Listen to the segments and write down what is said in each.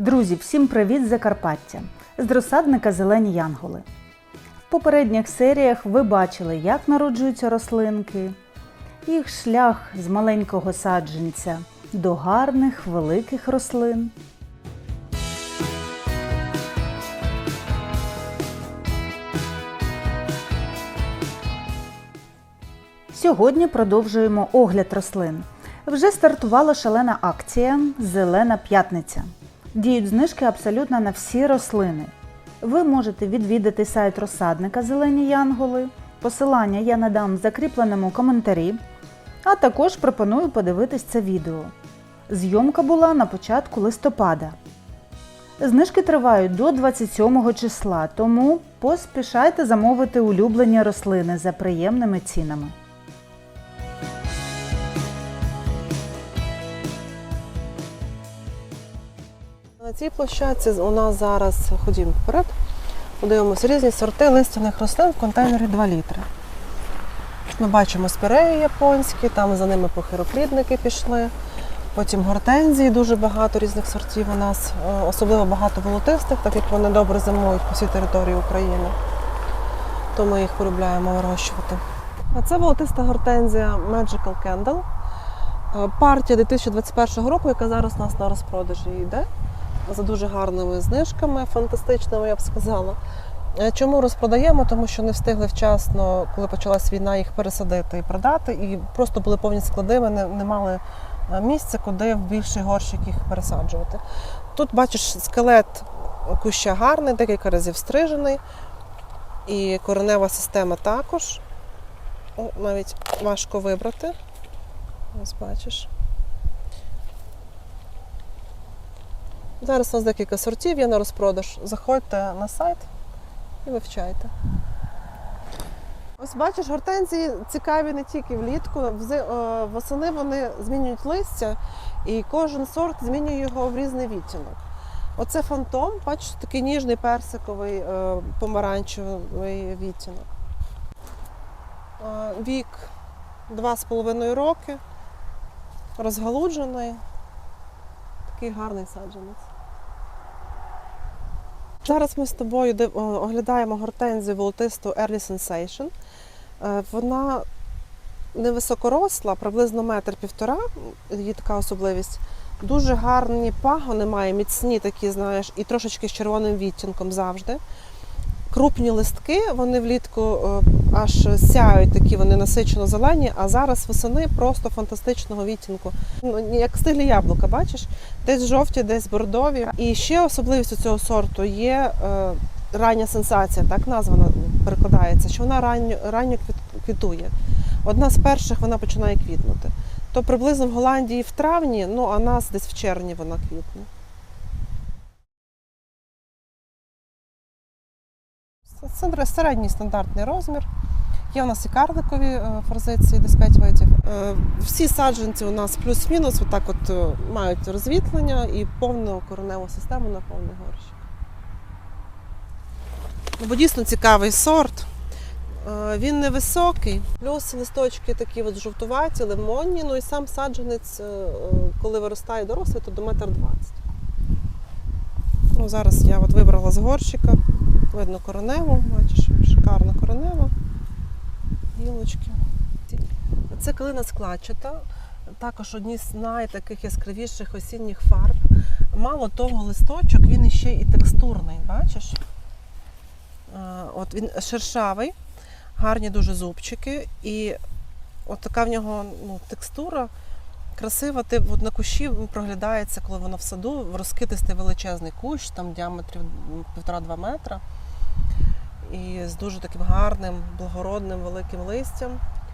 Друзі, всім привіт з Закарпаття! З розсадника Зелені Янголи. В попередніх серіях ви бачили, як народжуються рослинки, їх шлях з маленького саджанця до гарних великих рослин. Сьогодні продовжуємо огляд рослин. Вже стартувала шалена акція Зелена п'ятниця. Діють знижки абсолютно на всі рослини. Ви можете відвідати сайт розсадника Зелені Янголи. Посилання я надам в закріпленому коментарі, а також пропоную подивитись це відео. Зйомка була на початку листопада. Знижки тривають до 27 числа, тому поспішайте замовити улюблені рослини за приємними цінами. На цій площадці у нас зараз ходімо вперед. Подивимося різні сорти листяних рослин в контейнері 2 літри. Ми бачимо спіреї японські, там за ними похироплідники пішли. Потім гортензії, дуже багато різних сортів у нас, е, особливо багато волотистих, так як вони добре зимують по всій території України. То ми їх полюбляємо вирощувати. А це волотиста гортензія Magical Candle. Е, Партія 2021 року, яка зараз у нас на розпродажі йде за дуже гарними знижками, фантастичними, я б сказала. Е, Чому розпродаємо? Тому що не встигли вчасно, коли почалась війна, їх пересадити і продати, і просто були повні склади, ми не, не мали е, місця, куди в більший горщик їх пересаджувати. Тут бачиш скелет куща гарний, декілька разів стрижений, і коренева система також. О, навіть важко вибрати. Ось бачиш. Зараз у нас декілька сортів є на розпродаж. Заходьте на сайт і вивчайте. Ось бачиш, гортензії цікаві не тільки влітку. Е, Восени вони змінюють листя, і кожен сорт змінює його в різний відтінок. Оце фантом, бачиш, такий ніжний персиковий е, помаранчевий відтінок. Е, Вік 2,5 роки, розгалуджений. Такий гарний саджанець. Зараз ми з тобою оглядаємо гортензію волотисту Early Sensation. Е, Вона невисокоросла, приблизно метр півтора, її така особливість. Дуже гарні пагони має, міцні такі, знаєш, і трошечки з червоним відтінком завжди. Крупні листки, вони влітку е, аж сяють такі, вони насичено зелені, а зараз восени просто фантастичного відтінку. Ну, як стилі яблука, бачиш? Десь жовті, десь бордові. І ще особливістю цього сорту є е, рання сенсація, так назва перекладається, що вона ранньо, ранньо квітує. Одна з перших вона починає квітнути. То приблизно в Голландії в травні, ну а нас десь в червні вона квітне. Це середній стандартний розмір. Є у нас і карликові е, форзиції, десь 5 видів. Е, Всі саджанці у нас плюс-мінус отак от е, мають розвітлення і повну кореневу систему на повний горщик. Ну, Бо дійсно цікавий сорт. Він невисокий, плюс листочки такі от жовтуваті, лимонні, ну і сам саджанець, коли виростає дорослий, то до метр двадцять. Ну, зараз я от вибрала з горщика. Видно кореневу, бачиш, шикарна коренева. Гілочки. Це калина складчата, також одні з найтаких яскравіших осінніх фарб. Мало того, листочок, він іще і текстурний, бачиш? От він шершавий, гарні дуже зубчики, і от така в нього ну, текстура красива. Ти от на кущі проглядається, коли воно в саду, розкидистий величезний кущ, там діаметрів півтора-два метра. І з дуже таким гарним, благородним, великим листям.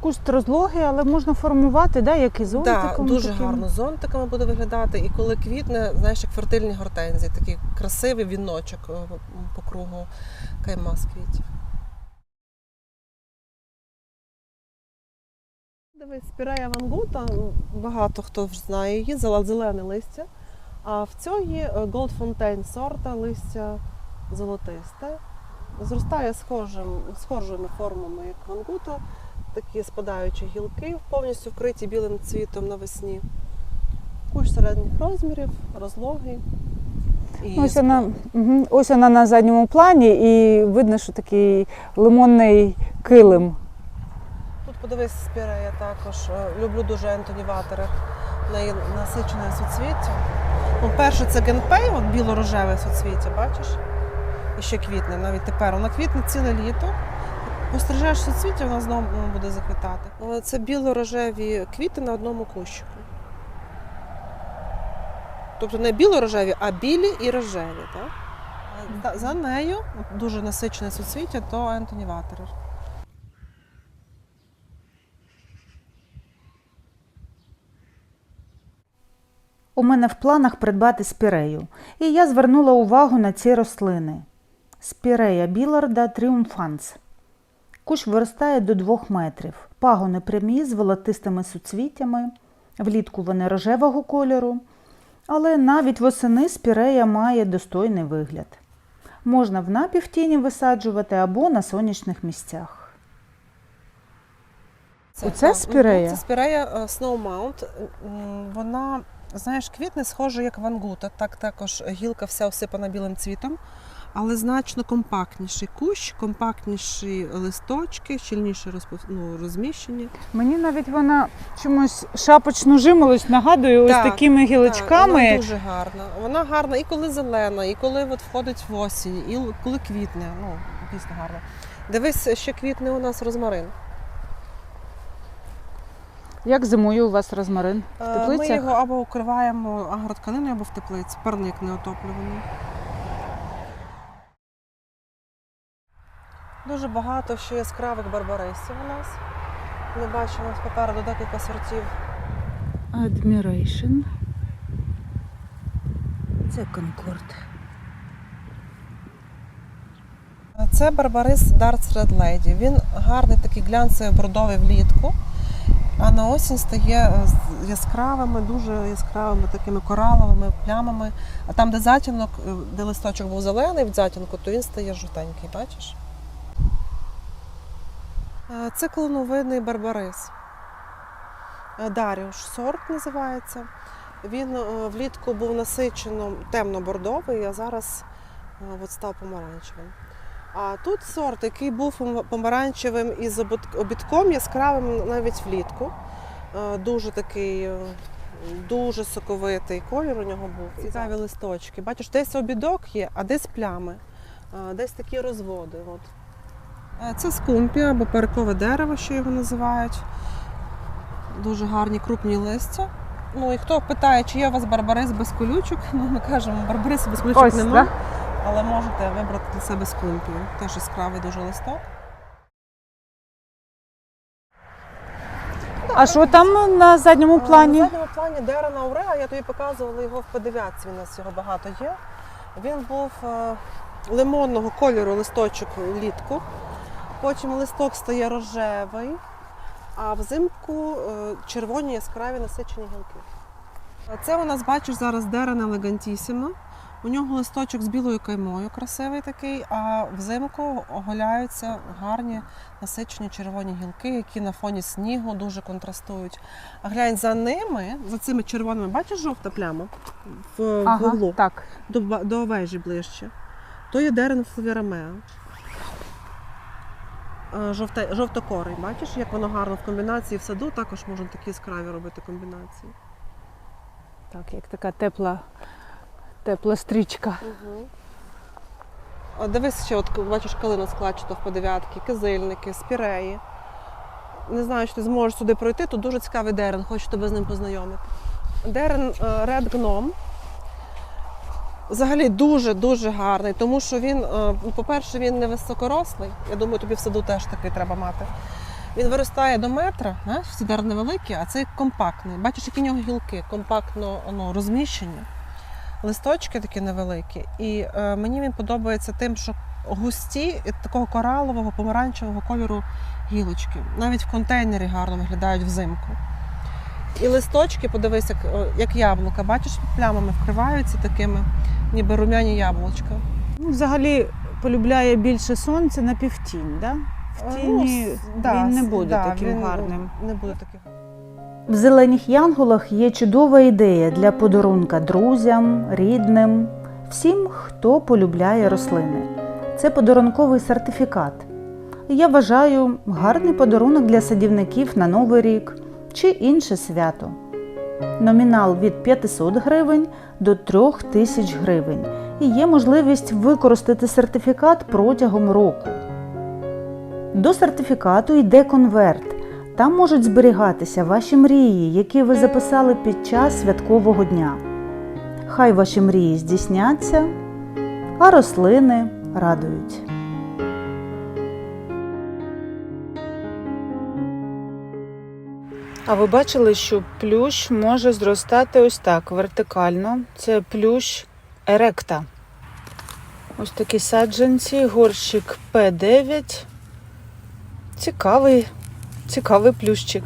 Куст розлогий, але можна формувати, да, як і Так, зонтиком. дуже таким. гарно зонтиками буде виглядати. І коли квітне, знаєш, як фертильні гортензії, такий красивий віночок е, по кругу кайма з квітів. Дивись, спірея вангута, багато хто вже знає її, зелене листя. А в цьої е, Gold Fontaine сорта листя золотисте. Зростає схожим, схожими формами, як вангута, такі спадаючі гілки, повністю вкриті білим цвітом навесні. Кущ середніх розмірів, розлогий. І Ось вона, угу. ось вона на задньому плані, і видно, що такий лимонний килим. Тут подивись спірея також. Е, Люблю дуже Ентоні Ватери. В неї насичене суцвіття. Ну, перше це генпей, от біло-рожеве суцвіття, бачиш? І ще квітне, навіть тепер. Вона квітне ціле літо. Пострижаєш суцвіття, вона знову буде заквітати. Е, Це біло-рожеві квіти на одному кущику. Тобто не біло-рожеві, а білі і рожеві. Так? Е, За нею дуже насичене суцвіття, то Ентоні Ватерер. У мене в планах придбати спірею, і я звернула увагу на ці рослини. Спірея біларда тріумфанс. Кущ виростає до 2 метрів. Пагони прямі з волотистими суцвіттями. Влітку вони рожевого кольору, але навіть восени спірея має достойний вигляд. Можна в напівтіні висаджувати або на сонячних місцях. Оце спірея? Це спірея е, Snow Mount. Вона, знаєш, квітне схоже, як вангута. Так також гілка вся осипана білим цвітом, але значно компактніший кущ, компактніші листочки, щільніше розпов... ну, розміщення. Мені навіть вона чомусь шапочну жимолость нагадує ось Так, такими Так, гілочками. вона дуже гарна. Вона гарна і коли зелена, і коли от входить в осінь, і коли квітне. Ну, дійсно гарна. Дивись, ще квітне у нас розмарин. Як зимує у вас розмарин? В Е, Ми його або укриваємо агротканиною, або в теплиці, парник неотоплюваний. Дуже багато ще яскравих барбарисів у нас. Ми бачимо попереду декілька сортів. Admiration. Це Конкорд. Це барбарис Darts Red Lady. Він гарний такий глянцевий бордовий влітку, а на осінь стає е, яскравими, дуже яскравими такими кораловими плямами. А там, де затінок, е, де листочок був зелений в затінку, то він стає жовтенький, бачиш? Е, Це клоновидний барбарис. Е, Даріуш сорт називається. Він е, влітку був насичено темно-бордовий, а зараз от став помаранчевим. А тут сорт, який був помаранчевим із обідком яскравим навіть влітку. Дуже такий, дуже соковитий колір у нього був. Цікаві листочки. Бачиш, десь обідок є, а десь плями, десь такі розводи. От. Е, Це скумпія або перекове дерево, що його називають. Дуже гарні крупні листя. Ну і хто питає, чи є у вас барбарис без колючок, ну ми кажемо, барбарис без колючок Ось, немає. да? Але можете вибрати для себе скумпію. Теж яскравий дуже листок. А що там на задньому плані? На задньому плані Дерена Ауреа, я тобі показувала його в подивятці, у нас його багато є. Він був е, лимонного кольору листочок влітку. Потім листок стає рожевий, а взимку е, червоні яскраві насичені гілки. Це у нас, бачиш, зараз Дерена Елегантісіма. У нього листочок з білою каймою красивий такий, а взимку оголяються гарні насичені червоні гілки, які на фоні снігу дуже контрастують. А глянь за ними, за цими червоними, бачиш жовта пляма в, в углу так. до, до вежі ближче. То є дерен флавірамеа. Е, Жовте, жовтокорий, бачиш, як воно гарно в комбінації в саду, також можна такі яскраві робити комбінації. Так, як така тепла, тепла стрічка. Угу. О, дивись ще, от бачиш, калина складчата в подев'ятки, кизильники, спіреї. Не знаю, чи ти зможеш сюди пройти, тут дуже цікавий дерен, хочу тебе з ним познайомити. Дерен Red Gnome. Взагалі дуже-дуже гарний, тому що він, е, ну, по-перше, він не високорослий. Я думаю, тобі в саду теж такий треба мати. Він виростає до метра, знаєш, всі дерни а цей компактний. Бачиш, які в нього гілки, компактно ну, розміщені листочки такі невеликі. І е, мені він подобається тим, що густі такого коралового, помаранчевого кольору гілочки. Навіть в контейнері гарно виглядають взимку. І листочки, подивись, як, як яблука, бачиш, плямами вкриваються такими, ніби рум'яні яблучка. Ну, взагалі полюбляє більше сонця на півтінь, да? В Е, тіні ну, да, він не буде да, таким він гарним. Не буде таким. В зелених янголах є чудова ідея для подарунка друзям, рідним. всім, хто полюбляє рослини. Це подарунковий сертифікат. Я вважаю гарний подарунок для садівників на Новий рік чи інше свято. Номінал від 500 гривень до 3000 гривень і є можливість використати сертифікат протягом року. До сертифікату йде конверт. Там можуть зберігатися ваші мрії, які ви записали під час святкового дня. Хай ваші мрії здійсняться, а рослини радують. А ви бачили, що плющ може зростати ось так вертикально. Це плющ еректа. Ось такі саджанці, горщик П9. Цікавий, цікавий плющик.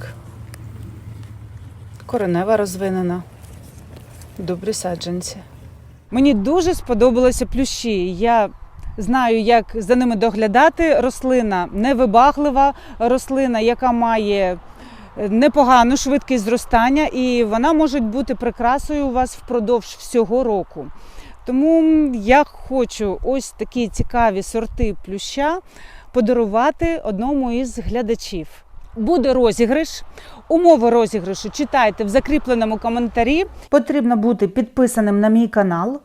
Коренева розвинена. Добрі саджанці. Мені дуже сподобалися плющі. Я знаю, як за ними доглядати. Рослина невибаглива, рослина, яка має непогану швидкість зростання, і вона може бути прикрасою у вас впродовж всього року. Тому я хочу ось такі цікаві сорти плюща подарувати одному із глядачів. Буде розіграш. Умови розіграшу читайте в закріпленому коментарі. Потрібно бути підписаним на мій канал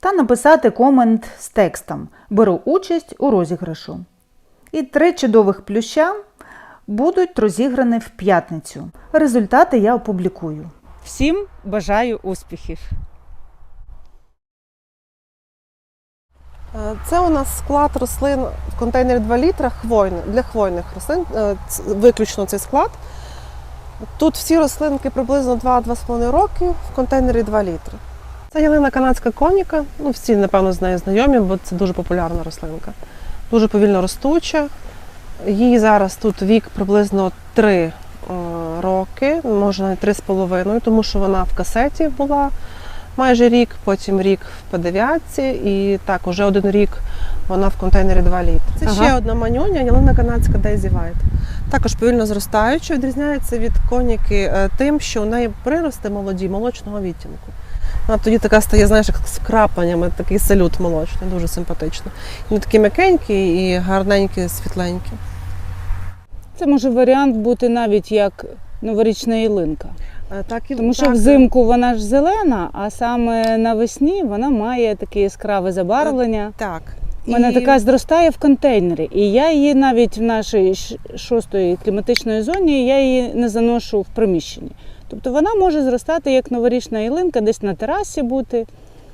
та написати комент з текстом Беру участь у розіграшу. І три чудових плюща будуть розіграні в п'ятницю. Результати я опублікую. Всім бажаю успіхів! Е, Це у нас склад рослин в контейнері 2 літра хвойних, для хвойних рослин. Е, Виключно цей склад. Тут всі рослинки приблизно 2-2,5 роки в контейнері 2 літри. Це ялина канадська коніка. Ну, всі, напевно, з нею знайомі, бо це дуже популярна рослинка. Дуже повільно ростуча. Їй зараз тут вік приблизно 3 е, роки, може навіть 3,5, тому що вона в касеті була майже рік, потім рік в П9 і так, уже один рік вона в контейнері 2 літри. Це Ага. ще одна маньоня, ялина канадська Daisy White. Також повільно зростаюча, відрізняється від коніки е, тим, що у неї прирости молоді, молочного відтінку. Вона тоді така стає, знаєш, як з крапаннями, такий салют молочний, дуже симпатично. Вони такі м'якенькі і гарненькі, світленькі. Це може варіант бути навіть як новорічна ялинка. Е, Так, і Тому що так, взимку вона ж зелена, а саме навесні вона має таке яскраве забарвлення. Так. У мене І- така зростає в контейнері, і я її навіть в нашій шостої кліматичної зоні я її не заношу в приміщенні. Тобто вона може зростати як новорічна ялинка, десь на терасі бути.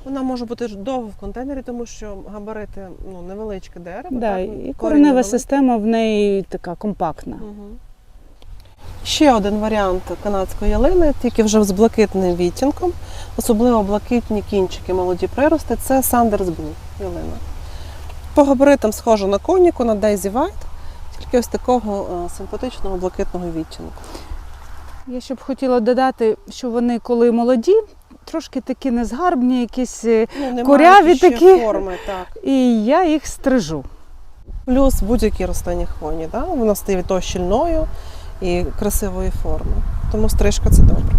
Вона може бути довго в контейнері, тому що габарити ну, невеличке дерево. Да, так, і корінь коренева невеликий. система в неї така компактна. Мгм. Ще один варіант канадської ялини, тільки вже з блакитним відтінком, особливо блакитні кінчики, молоді прирости, це Sanders Blue ялина. По габаритам схожа на коніку, на Daisy White, тільки ось такого е, симпатичного блакитного відтінку. Я ще б хотіла додати, що вони, коли молоді, трошки такі незгарбні, якісь, е, Ну, не Куряві такі. форми, так. і я їх стрижу. Плюс будь-які рослинні хвойні, да? вона стає від того щільною і красивої форми. Тому стрижка це добре.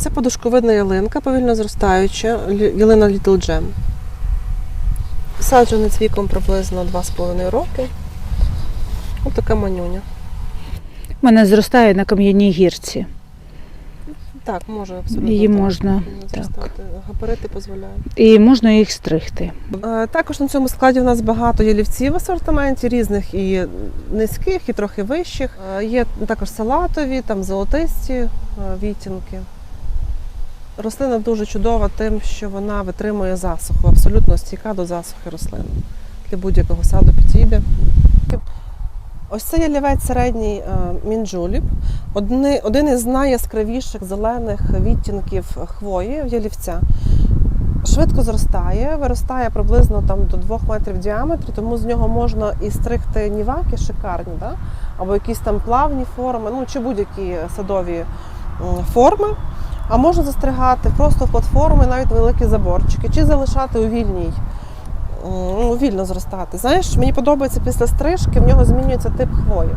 Це подушковидна ялинка, повільно зростаюча, ялина Little Gem. Саджанець віком приблизно 2,5 роки. Ось така манюня. У мене зростає на кам'яній гірці. Так, може абсолютно. Її так. можна, зростати. Габарити дозволяють. І можна їх стригти. Е, Також на цьому складі у нас багато ялівців в асортименті, різних і низьких, і трохи вищих. Е, Є також салатові, там золотисті е, відтінки. Рослина дуже чудова тим, що вона витримує засуху, абсолютно стійка до засухи рослин. Для будь-якого саду підійде. Ось це ялівець середній е, мінджуліп. Один із найяскравіших зелених відтінків хвої ялівця швидко зростає, виростає приблизно там до 2 метрів в діаметрі, тому з нього можна і стригти ніваки шикарні, да? або якісь там плавні форми, ну чи будь-які садові форми. А можна застригати просто в платформи, навіть великі заборчики, чи залишати у вільній, ну, вільно зростати. Знаєш, мені подобається після стрижки, в нього змінюється тип хвої.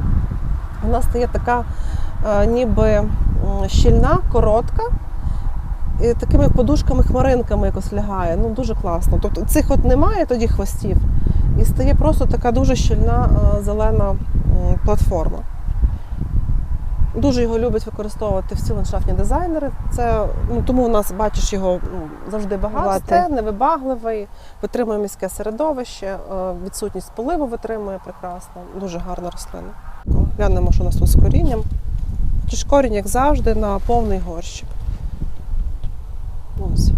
Вона стає така, е, ніби щільна, коротка і такими подушками, хмаринками якось лягає. Ну дуже класно. Тобто цих от немає тоді хвостів, і стає просто така дуже щільна е, зелена платформа. Дуже його люблять використовувати всі ландшафтні дизайнери. Це ну тому у нас бачиш його ну, завжди Багате. невибагливий, витримує міське середовище, е, відсутність поливу витримує прекрасно. Дуже гарна рослина. Глянемо, що у нас тут з корінням. Тож корінь, як завжди, на повний горщик. Ось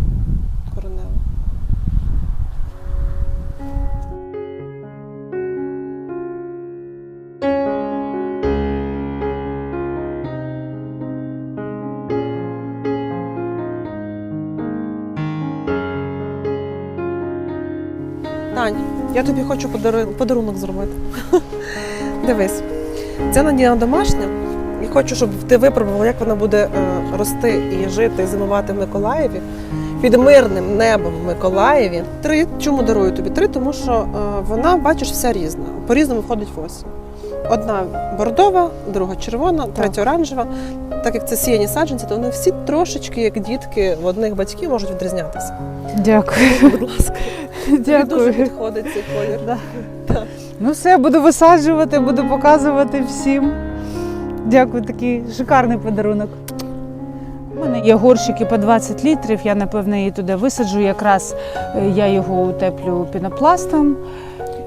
я тобі хочу подарунок зробити. Дивись, це Надія домашня. І хочу, щоб ти випробувала, як вона буде е, рости і жити, і зимувати в Миколаєві під мирним небом в Миколаєві. Три. Чому дарую тобі? Три, тому що е, вона, бачиш, вся різна. По-різному входить в осінь. Одна бордова, друга червона, третя оранжева. Так як це сіяні саджанці, то вони всі трошечки, як дітки в одних батьків, можуть відрізнятися. Дякую. Будь ласка, тобі дуже підходить цей колір. Да. Ну все, буду висаджувати, буду показувати всім. Дякую, такий шикарний подарунок. У мене є горщики по 20 літрів, я напевно її туди висаджу. Якраз е, я його утеплю пінопластом.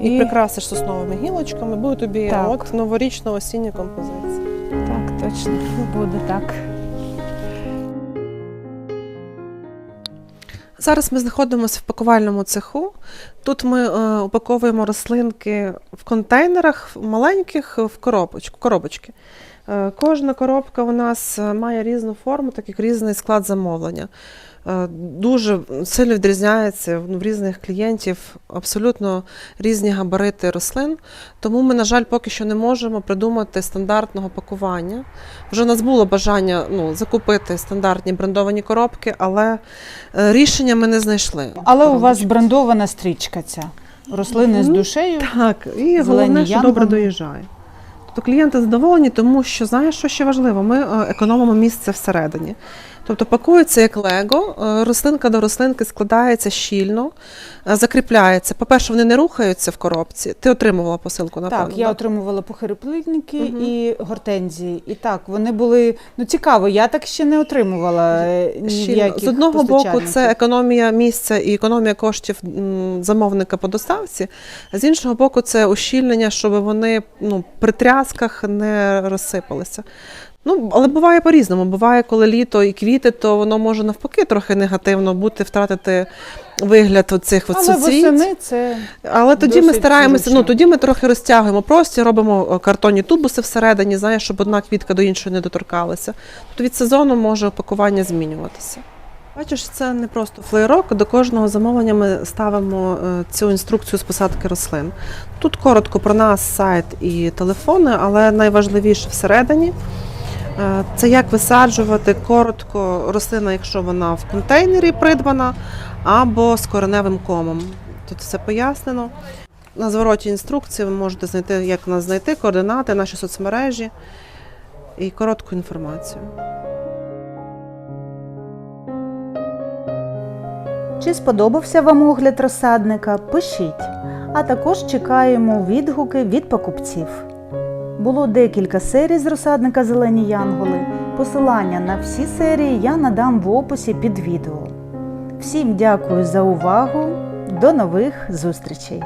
І прикрасиш сосновими гілочками, буде тобі Так. от новорічна осіння композиція. Так, точно буде так. Зараз ми знаходимося в пакувальному цеху. Тут ми е, упаковуємо рослинки в контейнерах маленьких в коробочку, коробочки. Е, кожна коробка у нас е, має різну форму, так як різний склад замовлення. Е, дуже сильно відрізняється в різних клієнтів абсолютно різні габарити рослин. Тому ми, на жаль, поки що не можемо придумати стандартного пакування. Вже у нас було бажання ну, закупити стандартні брендовані коробки, але е, рішення ми не знайшли. Але у вас брендована стрічка ця. Рослини з Ну, душею. Так, і головне, що янголи. добре доїжджає. Тобто клієнти задоволені, тому що знаєш, що ще важливо? Ми е, економимо місце всередині. Тобто пакується як лего, е, рослинка до рослинки складається щільно, е, закріпляється. По-перше, вони не рухаються в коробці. Ти отримувала посилку, напевно. Так, я отримувала похироплитники Мгм. і гортензії. І так, вони були ну цікаво. Я так ще не отримувала е, ні в Щільно. яких З одного боку, це економія місця і економія коштів замовника по доставці. А з іншого боку, це ущільнення, щоб вони ну, при трясках не розсипалися. Ну, але буває по-різному. Буває, коли літо і квіти, то воно може навпаки трохи негативно бути, втратити вигляд оцих от Але суцвіть. восени це Але тоді ми стараємося, зручно. ну тоді ми трохи розтягуємо простір, робимо е, картонні тубуси всередині, знаєш, щоб одна квітка до іншої не доторкалася. Тобто від сезону може опакування змінюватися. Бачиш, це не просто флеєрок. До кожного замовлення ми ставимо е, цю інструкцію з посадки рослин. Тут коротко про нас, сайт і телефони, але найважливіше всередині. Е, Це як висаджувати коротко рослина, якщо вона в контейнері придбана, або з кореневим комом. Тут все пояснено. На звороті інструкції ви можете знайти, як нас знайти, координати, наші соцмережі і коротку інформацію. чи сподобався вам огляд розсадника? Пишіть. А також чекаємо відгуки від покупців. Було декілька серій з розсадника Зелені Янголи. Посилання на всі серії я надам в описі під відео. Всім дякую за увагу. До нових зустрічей!